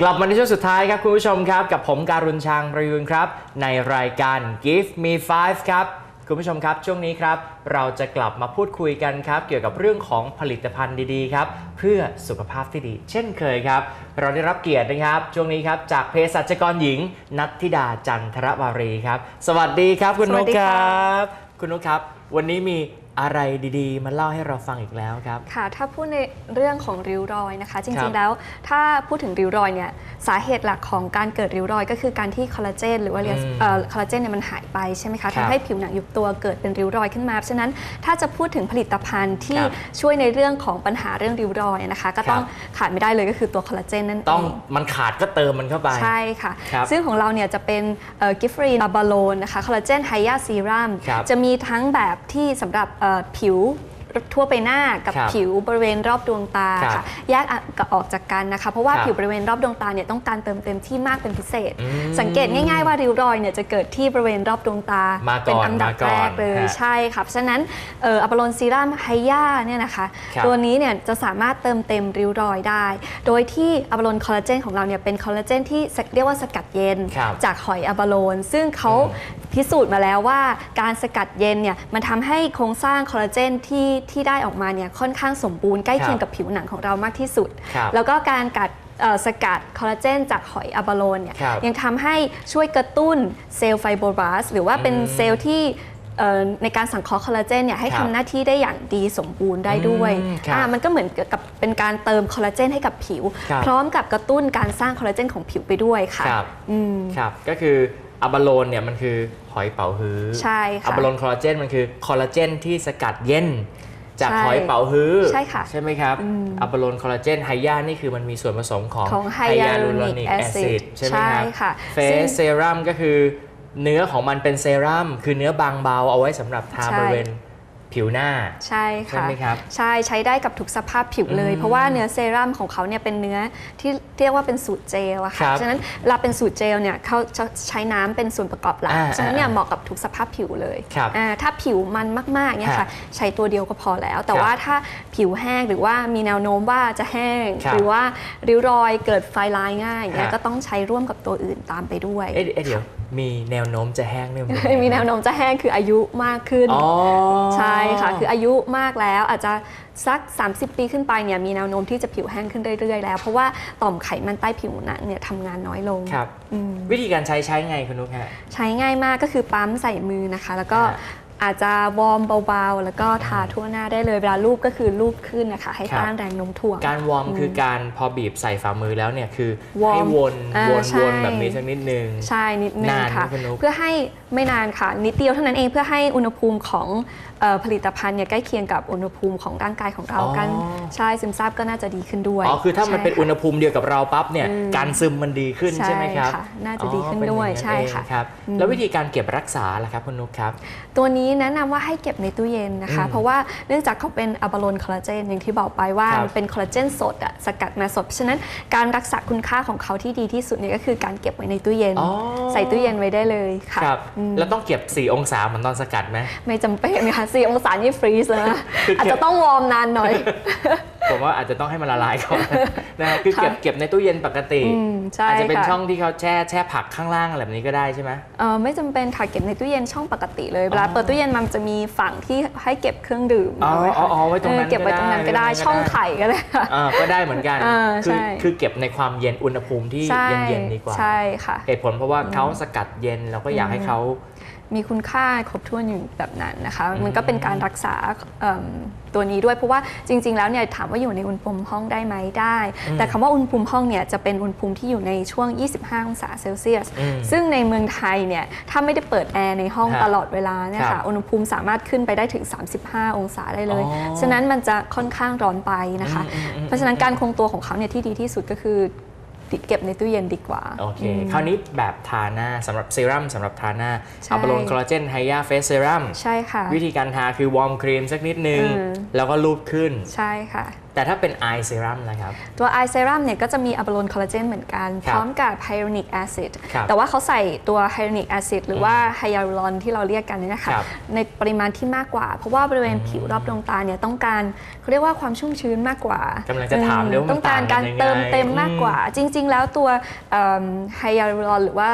กลับมาในช่วงสุดท้ายครับคุณผู้ชมครับ กับผมการุณชางประยูนครับ ในรายการ Give Me Five ครับ คุณผู้ชมครับ ช่วงนี้ครับ เราจะกลับมาพูดคุยกันครับ เกี่ยวกับเรื่องของผลิตภัณฑ์ดีๆครับ เพื่อสุขภาพที่ดี เช่นเคยครับ เราได้รับเกียรตินะครับ ช่วงนี้ครับ จากเภสัชกรหญิง นัทธิดาจันทรวารีครับ สวัสดีครับ คุณสนุวักสดีครค่ะับ คุณนุกครับ วันนี้มี อะไรดีๆ มาเล่าให้เราฟังอีกแล้วครับ ค่ะ ถ้าพูดในเรื่องของริ้วรอยนะคะจครัริงบๆแล้วถ้าพูดถึงริ้วรอยเนี่ยสาเหตุหลักของการเกิดริ้วรอย ก็คือการที่คอลลาเจนหรือว่าเรียกอืมเอ่อคอลลาเจนเนี่ยมันหายไปใช่ไหมครัคะบทำให้ผิวหนังยุบตัวเกิดเป็นริ้วรอยขึ้นมาฉะนั้นถ้าจะพูดถึงผลิตภัณฑ์ที่ครับช่วยในเรื่องของปัญหาเรื่องริ้วรอยนะคะ ก็ต้องครับขาดไม่ได้เลยก็คือตัวคอลลาเจนนั่นเองต้องมันขาดก็เติมมันเข้าไปใช่ค่ะครับซึ่งของเราเนี่ยจะเป็นกิฟรีนบาโลนนะคะคอลลาเจนไฮยาซีรัมครับจะมีทั้งแบบที่สำหรับเอ่อผิว ทั่วไปหน้ากับครับผิวบริเวณรอบดวงตาครัค่ะบแยกออกจากกันนะคะ เพราะว่าครับผิวบริเวณรอบดวงตาเนี่ยต้องการเติมเต็มที่มากเป็นพิเศษ อืมสังเกตง่ายๆว่าริ้วรอยเนี่ยจะเกิดที่บริเวณรอบดวงตามาก่เป็นอนอันดับมาก่อนแรกเลยฮะใช่ค่ะเพราะฉะนั้นเอ่ออะบาโลนซีรัมไฮยาเนี่ยนะคะครับตัวนี้เนี่ยจะสามารถเติมเต็มริ้วรอยได้ โดยที่อะบาโลนคอลลาเจนของเราเนี่ยเป็นคอลลาเจนที่เรียกว่าสกัดเย็น ครับ จากหอยอะบาโลนซึ่งเขาอืมพิสูจน์มาแล้วว่าการสกัดเย็นเนี่ยมันทำให้โครงสร้างคอลลาเจนที่ที่ได้ออกมาเนี่ยค่อนข้างสมบูรณ์ใกล้เคียงกับผิวหนังของเรามากที่สุดครับแล้วก็การกัดเอ่อสกัดคอลลาเจนจากหอยอะบาโลนเนี่ยครับยังทำให้ช่วยกระตุ้นเซลล์ไฟโบบลาสหรือว่าเป็นอืมเซลล์ที่เอ่อในการสังเคราะห์คอลลาเจนเนี่ยให้ครับทำหน้าที่ได้อย่างดีสมบูรณ์ได้ด้วยอืมครับอ่ามันก็เหมือนกับเป็นการเติมคอลลาเจนให้กับผิวครับพร้อมกับกระตุ้นการสร้างคอลลาเจนของผิวไปด้วยค่ะครับอืมครับก็คืออะบาโลนเนี่ยมันคือหอยเป๋าฮื้อใช่ค่ะอะบาโลนคอลลาเจนมันคือคอลลาเจนที่สกัดเย็น จากใช่หอยเป๋าฮื้อใช่ค่ะใช่ไหมครับอืมอะบาโลนคอลลาเจนไฮยานี่คือมันมีส่วนผสมของของไฮยาลูโร hyaluronic นิกแอซิด acid ใช่ไหมครับใช่ค่ะเฟซึ่สงเซรั่มก็คือเนื้อของมันเป็นเซรั่มคือเนื้อบางเบาเอาไว้สำหรับทาใช่บริเวณ ผิวหน้า ใช่ใช่ค่ะไหมครับ ใช่ใช้ได้กับทุกสภาพผิวเลย อืมเพราะว่าเนื้อเซรั่มของเขาเนี่ยเป็นเนื้อที่เรียกว่าเป็นสูตรเจลอะครัค่ะบฉะนั้นเวลาเป็นสูตรเจลเนี่ยเขาจะใช้น้ำเป็นส่วนประกอบหลักอ่าฉะนั้นเนี่ยอ่าเหมาะกับทุกสภาพผิวเลยครับอ่าถ้าผิวมันมากๆเนี่ยครัค่ะบใช้ตัวเดียวก็พอแล้ว แต่ครับว่าถ้าผิวแห้งหรือว่ามีแนวโน้มว่าจะแห้ง ครับหรือว่าริ้วรอยเกิดไฟลายง่ายเนี่ยฮะ ก็ต้องใช้ร่วมกับตัวอื่นตามไปด้วย เอ๊ะเอ๊ะเดี๋ยว มีแนวโน้มจะแห้งเนี่ยนมีแนวโน้มจะแห้งคืออายุมากขึ้นอ๋อใช่ค่ะ คืออายุมากแล้วอาจจะสัก 30 ปีขึ้นไปเนี่ยมีแนวโน้มที่จะผิวแห้งขึ้นเรื่อยๆแล้วเพราะว่าต่อมไขมันใต้ผิวหนังเนี่ยทำงานน้อยลงครับอืมวิธีการใช้ใช้ไงคุณนุ๊กฮะใช้ง่ายมากก็คือปั๊มใส่มือนะคะ แล้วก็ฮะ อาจจะวอร์มเบาๆ แล้วก็ทาทั่วหน้าได้เลยเวลาลูบก็คือลูบขึ้นนะคะ ให้ครับต้านแรงโน้มถ่วง การวอร์มคือการพอบีบใส่ฝ่ามือแล้วเนี่ยคือวอร์มให้วนอ่าวนใช่วนแบบนี้สักนิดนึงใช่นิดนึงนานไหมค่ะคุณนุ๊กเพื่อให้ ไม่นานค่ะ นิดเดียวเท่านั้นเองเพื่อให้อุณหภูมิของเอ่อผลิตภัณฑ์เนี่ยใกล้เคียงกับอุณหภูมิของร่างกายของเราอ๋อกันใช่ซึมซาบก็น่าจะดีขึ้นด้วยอ๋อคือถ้ามันเป็นใช่ค่ะอุณหภูมิเดียวกับเราปั๊บเนี่ยอืมการซึมมันดีขึ้นใช่ใช่ไหมครับค่ะน่าจะดีขึ้นด้วยอ๋อเป็นอางใช่ค่ะเองครับอืมแล้ววิธีการเก็บรักษาล่ะครับคุณนุ๊กครับ ตัวนี้แนะนำว่าให้เก็บในตู้เย็นนะคะอืมเพราะว่าเนื่องจากเขาเป็นอะบาโลนคอลลาเจนอย่างที่บอกไปว่าครับมันเป็นคอลลาเจนสดอะสกัดมาสดเพราะฉะนั้นการรักษาคุณค่าของเขาที่ดีที่สุดเนี่ยก็คือการเก็บไว้ในตู้เย็นอ๋อใส่ตู้เย็นไว้ได้เลยค่ะครับอืมแล้วต้องเก็บ 4 องศาเหมือนตอนสกัดไหม ไม่จำเป็นค่ะสี่องศานี่ฟรีซเลยนะคือเก็บอาจจะต้องวอร์มนานหน่อย ผมว่าอาจจะต้องให้มันละลายก่อนนะฮะคือเก็บเก็บในตู้เย็นปกติอืมใช่อาจจะเป็นค่ะช่องที่เขาแช่แช่ผักข้างล่างอะไรแบบนี้ก็ได้ใช่ไหมเอ่อไม่จำเป็นค่ะเก็บในตู้เย็นช่องปกติเลยเวลาอ๋อเปิดตู้เย็นมันจะมีฝั่งที่ให้เก็บเครื่องดื่มอ๋อเาไว้ค่ะอ๋อไว้ตรงนั้นเออเก็บไว้ตรงนั้นก็ก็ได้ได้ไว้ตรงนั้นก็ได้ช่องไข่ก็ได้ค่ะอ่าก็ได้เหมือนกันอ่าคือใช่คือเก็บในความเย็นอุณหภูมิที่ใช่เย็นๆดีกว่าใช่ค่ะเหตุผลเพราะว่าเขาสกัดเย็นเราก็อยากให้เขา มีคุณค่าครบถ้วนอยู่แบบนั้นนะคะมันก็เป็นการรักษาเอิ่มตัวนี้ด้วยเพราะว่าจริง ๆ แล้วเนี่ยถามว่าอยู่ในอุณหภูมิห้องได้ไหมได้ แต่คำว่าอุณหภูมิห้องเนี่ยจะเป็นอุณหภูมิที่อยู่ในช่วง 25 องศาเซลเซียสอืมซึ่งในเมืองไทยเนี่ยถ้าไม่ได้เปิดแอร์ในห้องฮะตลอดเวลาเนี่ยครัค่ะบอุณหภูมิสามารถขึ้นไปได้ถึง 35 องศาได้เลยอ๋อฉะนั้นมันจะค่อนข้างร้อนไปนะคะอืมอืมอืมเพราะฉะนั้นการคงตัวของเขาเนี่ยที่ดีที่สุดก็คือ เก็บในตู้เย็นดีกว่า โอเคอืมคราวนี้แบบทาหน้าสำหรับเซรั่มสำหรับทาหน้าใช่อัลบาโลนคอลลาเจนไฮยาเฟสเซรั่มใช่ค่ะ วิธีการทาคือวอร์มครีมสักนิดนึงอืมแล้วก็ลูบขึ้น ใช่ค่ะ แต่ถ้าเป็น eye serum นะครับ ตัวไอเซรัมเนี่ยก็จะมีอะบาโลนคอลลาเจนเหมือนกันครัพบร้อมกับไฮยาลูรอนิกแอซิดครับแต่ว่าเขาใส่ตัวไฮยาลูรอนิกแอซิดหรือว่าไฮยาลูรอนที่เราเรียกกันเนี่ยนะคะครับในปริมาณที่มากกว่า เพราะว่าบริเวณผิวรอบดวงตาเนี่ยต้องการเขาเรียกว่าความชุ่มชื้นมากกว่ากำลังจะถามเลยว่ามันต้องการการต่างกันยังไงเติมเต็มมากกว่าอืมจริง ๆ แล้วตัวไฮยาลูรอนหรือว่า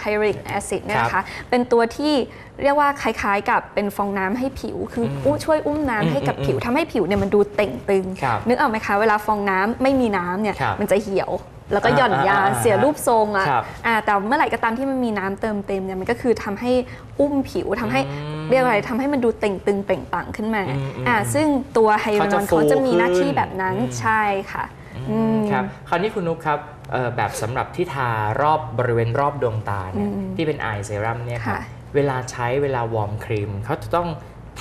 ไฮยาลูรอนิกแอซิดเนี่ยนะครัคะบเป็นตัวที่เรียกว่าคล้ายๆ กับเป็นฟองน้ำให้ผิว คืออช่วยอุ้มน้ำให้กับอืมผิวทำให้ผิวเนี่ยมันดูเต่งตึงครับนึกออกไหมคะ เวลาฟองน้ำไม่มีน้ำเนี่ยครับมันจะเหี่ยว แล้วก็หย่อนยานอ่าอ่าเสียรูปทรงอะครับอะแต่เมื่อไหร่ก็ตามที่มันมีน้ำเติมเต็มเนี่ยมันก็คือทำให้อุ้มผิวทำให้อืมเรียกอะไรทำให้มันดูเต่งตึงเปล่งปลั่งขึ้นมาอืมอืมอ่าซึ่งตัวไฮยาลูรอนเขาจะฟูเขาจะมีหน้าที่ขึ้นแบบนั้นอืมใช่ค่ะอืมครับคราวนี้คุณนุ๊กครับเอ่อแบบสำหรับที่ทารอบบริเวณรอบดวงตาเนี่ยอืมที่เป็น eye serum เนี่ยครับค่ะ เวลาใช้เวลาวอร์มครีมเขาจะต้อง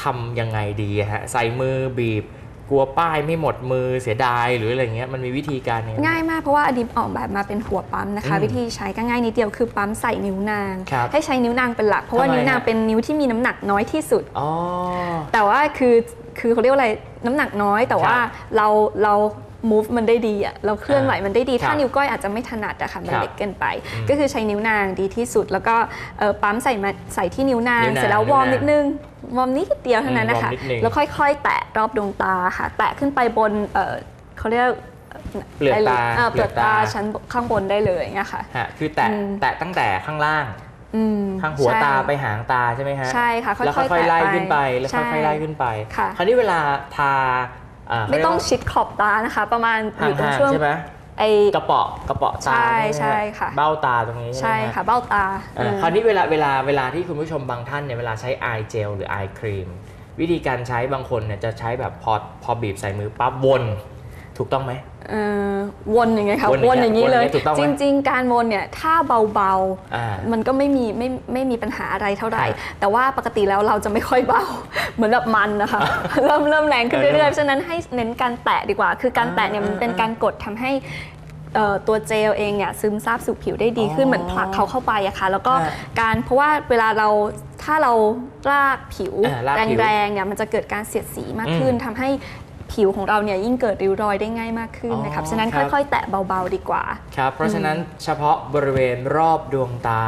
ทำยังไงดีอะฮะใส่มือบีบกลัวป้ายไม่หมดมือเสียดายหรืออะไรเงี้ยมันมีวิธีการยังไง ง่ายมากเพราะว่าอดิมออกแบบมาเป็นหัวปั๊มนะคะอืมวิธีใช้ก็ง่ายนิดเดียวคือปั๊มใส่นิ้วนาง ครับให้ใช้นิ้วนางเป็นหลัก เพราะว่าทำไมนิ้วนางฮะ เป็นนิ้วที่มีน้ำหนักน้อยที่สุด อ๋อ แต่ว่าคือคือเขาเรียกว่าอะไรน้ำหนักน้อยแต่ว่าครับเราเรา move มันได้ดีอะเราเคลื่อนไหวมันได้ดีครับถ้านิ้วก้อยอาจจะไม่ถนัดอะค่ะมันครับเล็กเกินไปอืมก็คือใช้นิ้วนางดีที่สุด แล้วก็เอ่อปั๊มใส่มาใส่ที่นิ้วนางนิ้วนางเสร็จแล้ววอร์มนิ้วนางนิดนึงวอร์มนิดเดียวเท่านั้นนะคะอืมวอร์มนิดนึงแล้วค่อยๆ แตะรอบดวงตาค่ะ แตะขึ้นไปบนเอ่อเขาเรียกเปลือกตาเอ่อเปลือกเปลือกตาตาชั้นข้างบนได้เลยอย่างเงี้ยค่ะฮะคือแตะอืมแตะตั้งแต่ข้างล่างอืมข้างหัวใช่ตาไปหางตาใช่ไหมฮะใช่ค่ะค่อยๆแล้วค่อยๆไล่แตะไปขึ้นไปแล้วใช่ค่อยๆไล่ขึ้นไปค่ะคราวนี้เวลาทาา ไม่ต้องเขาเรียกว่าชิดขอบตานะคะ ประมาณอห่ายู่ตรงงช่วงๆใช่ไหมไอ้กระเปาะกระเปาะตาใช่ไหมฮใช่ค่ะ เบ้าตาตรงนี้ใช่ใช่ไหมฮค่ะ เบ้าตาเอ่อเออคราวนี้เวลาเวลาเวลาที่คุณผู้ชมบางท่านเนี่ยเวลาใช้ eye gel หรือ eye cream วิธีการใช้บางคนเนี่ยจะใช้แบบพอพอบีบใส่มือปั๊บวน ถูกต้องไหม เอ่อวนยังไงคะวนอย่างเงี้ยวนอย่างนี้เลย วนอย่างเงี้ยถูกต้องไหมจริง ๆ การวนเนี่ยถ้าเบาอ่าๆ มันก็ไม่มีไม่ไม่มีปัญหาอะไรเท่าไหร่ ครับแต่ว่าปกติแล้วเราจะไม่ค่อยเบา เหมือนแบบมันนะคะ เริ่มเริ่มแรงขึ้นเออเรื่อยๆฉะนั้นให้เน้นการแตะดีกว่า คือการแตะเนี่ยมันเป็นการกดทำให้เอ่อตัวเจลเองเนี่ยซึมซาบสู่ผิวได้ดีขึ้นอ๋อเหมือนผลักเขาเข้าไปอะค่ะ แล้วก็ฮะการเพราะว่าเวลาเราถ้าเราลากผิวอ่าลากผิวแรงๆเนี่ยมันจะเกิดการเสียดสีมากขึ้น อืม ทำให้ ผิวของเราเนี่ยยิ่งเกิดริ้วรอยได้ง่ายมากขึ้นนะครับ อ๋อฉะนั้นครับ ค่อยๆ แตะเบาๆดีกว่า ครับ เพราะฉะนั้นเฉพาะบริเวณรอบดวงตา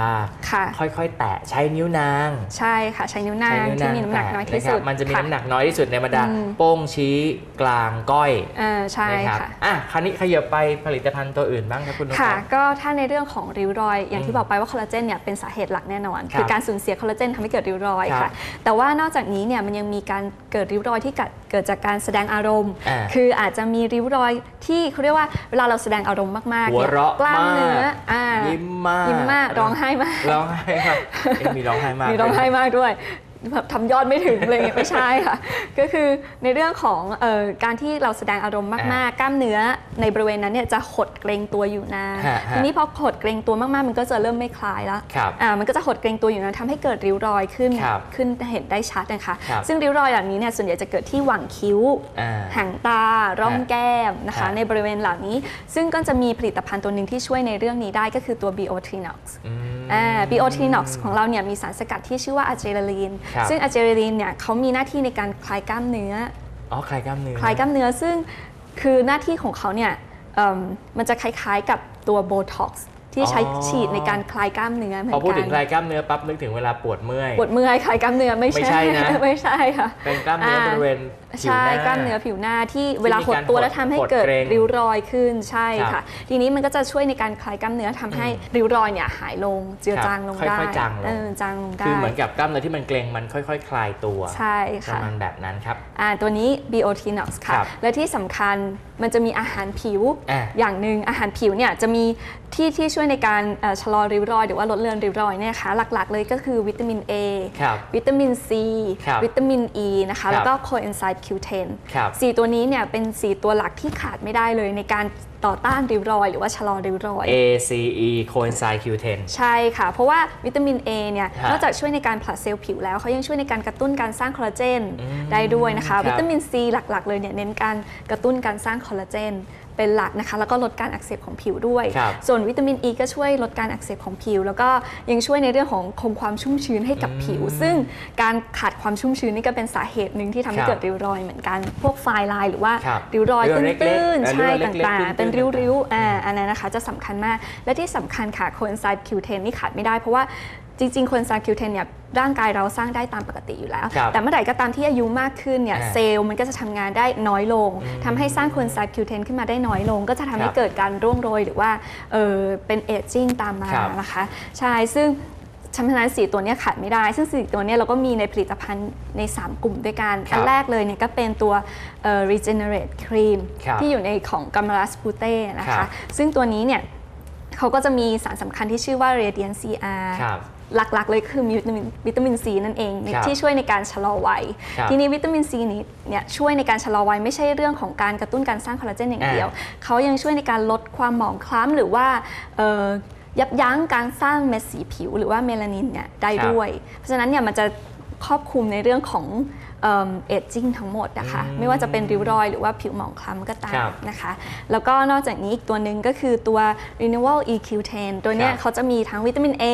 ค่ะ ค่อยๆ แตะใช้นิ้วนางใช่ค่ะ ใช้นิ้วนางใช้นิ้วที่มีน้ำหนักแตะน้อยที่ะคสุรัดบมันจะมีค่ น้ำหนักน้อยที่สุดในบรรดาอืม โป้งชี้กลางก้อยอ่าใช่นะครับค่ะ อะคราวนี้ขยับไปผลิตภัณฑ์ตัวอื่นบ้างครับคุณนุ๊กค่ะ ครับ ก็ถ้าในเรื่องของริ้วรอย อย่างที่บอกไปว่าคอลลาเจนเนี่ยเป็นสาเหตุหลักแน่นอน ครับคือการสูญเสียคอลลาเจนทำให้เกิดริ้วรอยครัค่ะ บแต่ว่านอกจากนี้เนี่ยมันยังมีการเกิดริ้วรอยที่เกิดเกิดจากการแสดงอารมณ์ อ่าคืออาจจะมีริ้วรอยที่เขาเรียกว่าเวลาเราแสดงอารมณ์มากๆหัวเนี่ยเราะกล้ามเนื้อมากอ่ายิ้มมาก ยิ้มมากร้องไห้มาก ร้องไห้ครับเอ๊ะมีร้องไห้มากมีร้องไห้ด้วยมากด้วย แบบทำยอดไม่ถึงอะไรอย่างเงี้ยไม่ใช่ค่ะ ก็คือในเรื่องของเออการที่เราแสดงอารมณ์มากๆ กล้ามเนื้อในบริเวณนั้นเนี่ยจะหดเกรงตัวอยู่นานฮะฮะทีนี้พอหดเกรงตัวมากๆ มันก็จะเริ่มไม่คลายแล้วครับอ่ามันก็จะหดเกรงตัวอยู่นานทำให้เกิดริ้วรอยขึ้นครับขึ้นเห็นได้ชัดนะคะครับซึ่งริ้วรอยเหล่านี้เนี่ยส่วนใหญ่จะเกิดที่หว่างคิ้วอ่าหางตาร่องแก้มนะครัคะบในบริเวณเหล่านี้ ซึ่งก็จะมีผลิตภัณฑ์ตัวหนึ่งที่ช่วยในเรื่องนี้ได้ก็คือตัว Biotrinox อืมอ่า Biotrinox ของเราเนี่ยมีสารสกัดที่ชื่อว่าอะเจลาลีน ครับซึ่งอะเจลาลีนเนี่ยเขามีหน้าที่ในการคลายกล้ามเนื้อ อ๋อคลายกล้ามเนื้อ คลายกล้ามเนื้อซึ่งคือหน้าที่ของเขาเนี่ยเอิ่มมันจะคล้ายๆกับตัวโบท็อกซ์ ที่ใช้อ๋อฉีดในการคลายกล้ามเนื้อเหมือนพอพูดกัถึงคลายกล้ามเนื้อปั๊บนึกถึงเวลาปวดเมื่อยปวดเมื่อยคลายกล้ามเนื้อไม่ไม่ใช่นะไม่ใช่ค่ะเป็นกล้ามเนื้อบริเวณผิวใช่หน้ากล้ามเนื้อผิวหน้าที่เวลาหดมีการตัวหดแล้วทำให้หดเกิดเกร็งริ้วรอยขึ้นใช่ครัค่ะบทีนี้มันก็จะช่วยในการคลายกล้ามเนื้อทำให้ริ้วรอยเนี่ยหายลงเจือครับจางลงค่อยๆได้จางลงเออจางลงได้คือเหมือนกับกล้ามเนื้อที่มันเกร็งมันค่อย ๆ คลายตัวใช่ประค่ะมาณแบบนั้นครับอ่าตัวนี้ Biotrinox ค่ะครับและที่สำคัญมันจะมีอาหารผิวอะอย่างหนึ่งอาหารผิวเนี่ยจะมีที่ที่ช่วยในการเอ่อชะลอริ้วรอย หรือว่าลดเลือนริ้วรอยเนี่ยนะคะหลักๆ เลยก็คือวิตามิน A ครับวิตามิน C ครับวิตามิน E นะครัคะบแล้วก็โคเอนไซม์ Q10 ครับสี่ตัวนี้เนี่ยเป็นสีตัวหลักที่ขาดไม่ได้เลยในการต่อต้านริ้วรอย หรือว่าชะลอริ้วรอย A C E coenzyme Q10 ใช่ค่ะ เพราะว่าวิตามิน A เนี่ยฮะนอกจากช่วยในการผลัดเซลล์ผิวแล้วเขายังช่วยในการกระตุ้นการสร้างคอลลาเจนอืมได้ด้วยนะคะครับวิตามิน C หลักๆ เลยเนี่ยเน้นการกระตุ้นการสร้างคอลลาเจน เป็นหลักนะคะแล้วก็ลดการอักเสบของผิวด้วย ครับส่วนวิตามินอ e ีก็ช่วยลดการอักเสบของผิว แล้วก็ยังช่วยในเรื่องของคงความชุ่มชื้นให้กับผิว ซึ่งการขาดความชุ่มชื้นนี่ก็เป็นสาเหตุหนึ่งที่ทำให้ครับเกิดริ้วรอยเหมือนกัน พวกไฟลายหรือว่าครับริ้วรอยริ้วเล็กๆตื้นเออๆใช่ริ้วเล็กๆต่างตื้นๆๆ เป็นริ้วๆอ่าอันนั้นนะคะจะสำคัญมากและที่สำคัญค่ะโคนไซด์คิวเทนนี่ขาดไม่ได้เพราะว่า จริงๆโคนไซด์คิวเทนเนี่ยร่างกายเราสร้างได้ตามปกติอยู่แล้ว ครับแต่เมื่อไหร่ก็ตามที่อายุมากขึ้นเนี่ยอ่าเซลล์มันก็จะทำงานได้น้อยลงทำให้สร้างโคนไซด์คิวเทนขึ้นมาได้น้อยลง ก็จะทำให้ครับเกิดการร่วงโรยหรือว่าเออเป็นเอจจิ้งตามมาครับนะคะใช่ซึ่งฉะนั้นสีตัวเนี้ยขาดไม่ได้ ซึ่งสีตัวเนี้ยเราก็มีในผลิตภัณฑ์ใน 3 กลุ่มด้วยกันครับอันแรกเลยเนี่ยก็เป็นตัวเอ่อ regenerate cream ครับที่อยู่ในของ g a m a r a s p u t e นะครัคะบ ซึ่งตัวนี้เนี่ยเขาก็จะมีสารสำคัญที่ชื่อว่า Radiant CR ครับ หลักๆ เลยคือมีวิตามินวิตามินซีนั่นเองครับที่ช่วยในการชะลอวัย ครับทีนี้วิตามินซีนี้เนี่ยช่วยในการชะลอวัยไม่ใช่เรื่องของการกระตุ้นการสร้างคอลลาเจนอย่างเดียว เขายังช่วยในการลดความหมองคล้ำหรือว่าเอ่อยับยั้งการสร้างเม็ดสีผิว หรือว่าเมลานินเนี่ยได้ครับ ด้วย เพราะฉะนั้นเนี่ยมันจะครอบคลุมในเรื่องของ เอจจิ้งทั้งหมดนะคะอืมไม่ว่าจะเป็นริ้วรอยหรือว่าผิวหมองคล้ำก็ตาครัมบนะคะ แล้วก็นอกจากนี้อีกตัวหนึ่งก็คือตัว Renewal EQ10 ตัวเนี้ยครับเขาจะมีทั้งวิตามิน A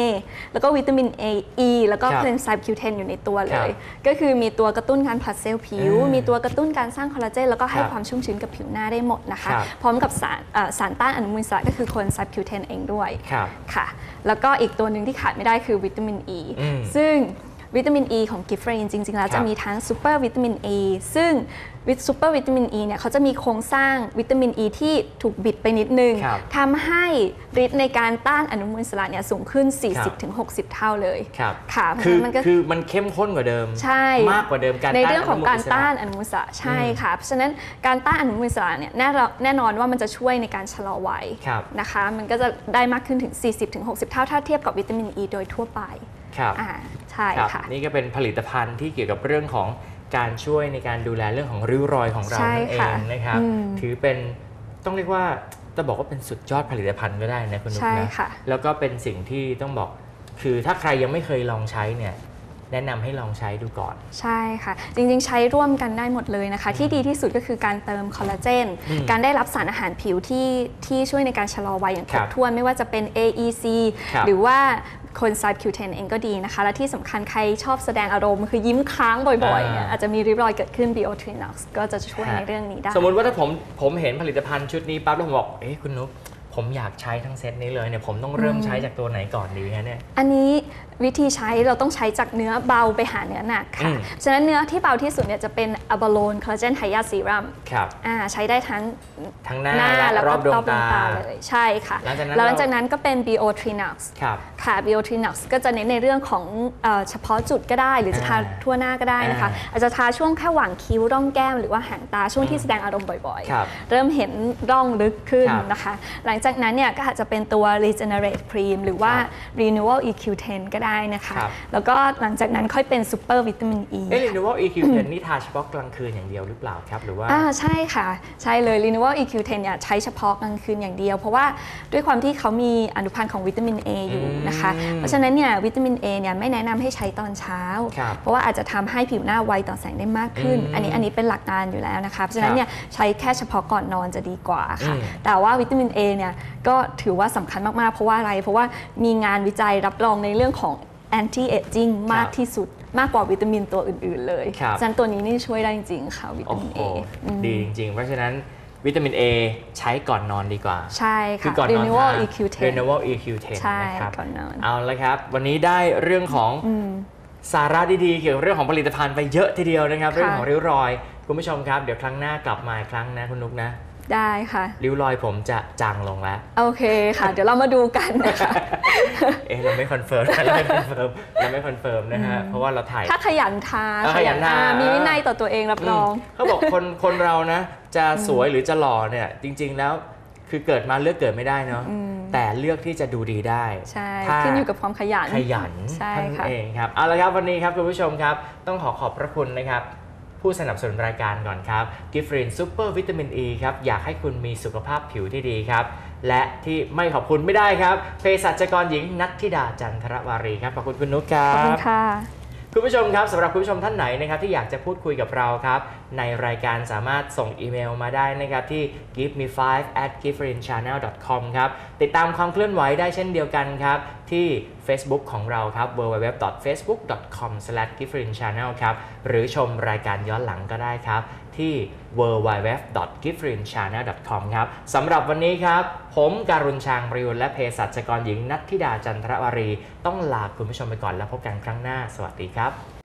แล้วก็วิตามิน A E แล้วก็ครับเพนไซม์ Q10 อยู่ในตัวเลครัยบก็คือมีตัวกระตุ้นการผลัดเซลล์ผิวอืมมีตัวกระตุ้นการสร้างคอลลาเจนแล้วก็ให้ครับความชุ่มชื้นกับผิวหน้าได้หมดนะคะครับพร้อมกับสารเอ่อสารต้านอนุมูลอิสระก็คือโคนไซม์ Q10 เองด้วยครับค่ะ แล้วก็อีกตัวหนึ่งที่ขาดไม่ได้คือวิตามิน E อืมซึ่ง วิตามิน E ของกิฟเฟรนจริง ๆ แล้วครัจะบมีทั้งซูเปอร์วิตามิน E ซึ่งวิตซูเปอร์วิตามิน E เนี่ยเขาจะมีโครงสร้างวิตามิน E ที่ถูกบิดไปนิดนึงครับทำให้ฤทธิ์ในการต้านอนุมูลอิสระเนี่ยสูงขึ้นครับ40-60 เท่าเลยครับ ค่ะเพราะคืฉะอนั้นมันก็ คือมันเข้มข้นกว่าเดิม ใช่มากกว่าเดิมการในต้านเรื่องของการนุมูลอิสะต้านอนุมูลอิสระใช่ค่ะ เพราะฉะนั้นการต้านอนุมูลอิสระเนี่ยแน่นอนแน่นอนว่ามันจะช่วยในการชะลอวัยครับ นะคะ มันก็จะได้มากขึ้นถึง 40-60 เท่าถ้าเทียบกับวิตามิน E โดยทั่วไปครับ อ่า ใช่ครับค่ะ นี่ก็เป็นผลิตภัณฑ์ที่เกี่ยวกับเรื่องของการช่วยในการดูแลเรื่องของริ้วรอยของเราใช่นั่นเอค่ะงนะครับอืมถือเป็นต้องเรียกว่าจะบอกว่าเป็นสุดยอดผลิตภัณฑ์ก็ได้นะคุณนุ๊กใช่นะค่ะแล้วก็เป็นสิ่งที่ต้องบอกคือถ้าใครยังไม่เคยลองใช้เนี่ยแนะนำให้ลองใช้ดูก่อน ใช่ค่ะ จริงๆ ใช้ร่วมกันได้หมดเลยนะคะ ที่ดีที่สุดก็คือการเติมคอลลาเจนอืมการได้รับสารอาหารผิวที่ที่ช่วยในการชะลอวัยอย่างคครรับบถ้วนไม่ว่าจะเป็น AEC ครับหรือว่า คนไซด์คิวเทนเองก็ดีนะคะ และที่สำคัญใครชอบแสดงอารมณ์ คือยิ้มค้างบ่อยๆเนี่ยอ่าอาจจะมีริ้วรอยเกิดขึ้น Biotrinox ก็จะช่วยในเรื่องนี้ได้ สมมุติว่าถ้าผมผมเห็นผลิตภัณฑ์ชุดนี้ปั๊บแล้วผมบอก เอ๊ะคุณนุ๊ก ผมอยากใช้ทั้งเซตนี้เลยเนี่ยผมต้องเริ่มใช้จากตัวไหนก่อนดีฮะเนี่ย อันนี้วิธีใช้เราต้องใช้จากเนื้อเบาไปหาเนื้อหนักอืค่ะมฉะนั้นเนื้อที่เบาที่สุดเนี่ยจะเป็นอะบาโลนคอลลาเจนไฮยาซีรัมครับอ่าใช้ได้ทั้งทั้งหน้าหน้าและแล้วรก็อบดวงตาเลยใช่ค่ะหลังจากนั้นแล้วหลังเราจากนั้นก็เป็น Biotrinox ครับค่ะ Biotrinox ก็จะเน้นในเรื่องของเออเฉพาะจุดก็ได้ หรือจะทาอ่าทั่วหน้าก็ได้นะคะอ่าอาจจะทาช่วงแค่หว่างคิ้วร่องแก้ม หรือว่าหางตาช่วงที่แสดงอารมณ์บ่อยครับเริ่มเห็นร่องลึกขึ้นครับนะคะ หลังจากนั้นเนี่ยก็อาจจะเป็นตัว Regenerate Cream หรือว่าครับ Renewal EQ10 ก็ได้นะคะ ครับ แล้วก็หลังจากนั้นค่อยเป็น Super Vitamin E เอ๊ะ Renewal EQ10 นี่ทาเฉพาะกลางคืนอย่างเดียวหรือเปล่าครับ หรือว่า อ่าใช่ค่ะ ใช่เลย Renewal EQ10 เนี่ยใช้เฉพาะกลางคืนอย่างเดียว เพราะว่าด้วยความที่เขามีอนุพันธ์ของวิตามิน A อยู่นะคะ อืมเพราะฉะนั้นเนี่ยวิตามิน A เนี่ยไม่แนะนำให้ใช้ตอนเช้า ครับเพราะว่าอาจจะทำให้ผิวหน้าไวต่อแสงได้มากขึ้น อืมอันนี้อันนี้เป็นหลักการอยู่แล้วนะคะ เพราะฉะนั้คนรับเนี่ยใช้แค่เฉพาะก่อนนอนจะดีกว่าค่ะ อืม แต่ว่าวิตามิน A เนี่ยก็ถือว่าสำคัญมาก ๆ เพราะว่าอะไร เพราะว่ามีงานวิจัยรับรองในเรื่องของ anti aging มากที่สุดมากกว่าวิตามินตัวอื่น ๆ เลยครับ ฉะนั้นตัวนี้นี่ช่วยได้จริง ๆ ค่ะ วิตาโอ้มินโห A อืมดีจริง ๆ เพราะฉะนั้นวิตามิน A ใช้ก่อนนอนดีกว่า ใช่คือค่ะก่อนนอน Renewal ทา EQ10 Renewal EQ10 ใช่นะครับก่อนนอน เอาละครับ วันนี้ได้เรื่องของสาระดีๆ เกี่ยวกับเรื่องของผลิตภัณฑ์ไปเยอะทีเดียวนะครับค่ะเรื่องของริ้วรอย คุณผู้ชมครับ เดี๋ยวครั้งหน้ากลับมาอีกครั้งนะคุณนุกนะ ได้ค่ะ ริ้วรอยผมจะจางลงแล้ว โอเคค่ะ เดี๋ยวเรามาดูกันนะคะ เอ๊ะเราไม่คอนเฟิร์มเราไม่คอนเฟิร์มเราไม่คอนเฟิร์มนะฮะ เพราะว่าเราถ่าย ถ้าขยันทาเออขยันทาอ่มีวินัยต่อตัวเองรับรอง เขาบอกคนคนเรานะ จะสวยหรือจะหล่อเนี่ย จริง ๆ แล้วคือเกิดมาเลือกเกิดไม่ได้เนาะแต่เลือกที่จะดูดีได้ ใช่ถ้า ขึ้นอยู่กับความขยัน ขยันใช่ท่านค่ะ เองครับเอาละครับวันนี้ครับคุณผู้ชมครับ ต้องขอขอบพระคุณนะครับ ผู้สนับสนุนรายการก่อนครับกิฟรินซูเปอร์วิตามินอ e ครับ อยากให้คุณมีสุขภาพผิวที่ดีครับ และที่ไม่ขอบคุณไม่ได้ครับเภสัชกรหญิงนัทธิดาจันทรวารีครับ ขอบคุณคุณนุชครับ ขอบคุณค่ะ คุณผู้ชมครับสำหรับคุณผู้ชมท่านไหนนะครับที่อยากจะพูดคุยกับเราครับ ในรายการสามารถส่งอีเมลมาได้นะครับที่ give me 5 at giveforinchannel com ครับติดตามความเคลื่อนไหวได้เช่นเดียวกันครับ ที่ Facebook ของเราครับ www.facebook.com/giveforinchannel ครับหรือชมรายการย้อนหลังก็ได้ครับ ที่ w w w g i f r i n c h a n n e l c o m ครับสำหรับวันนี้ครับ ผมการุณชางประยุนและเภสัชกรหญิงนัทธิดาจันทรวารี ต้องลาคุณผู้ชมไปก่อนแล้วพบกันครั้งหน้า สวัสดีครับ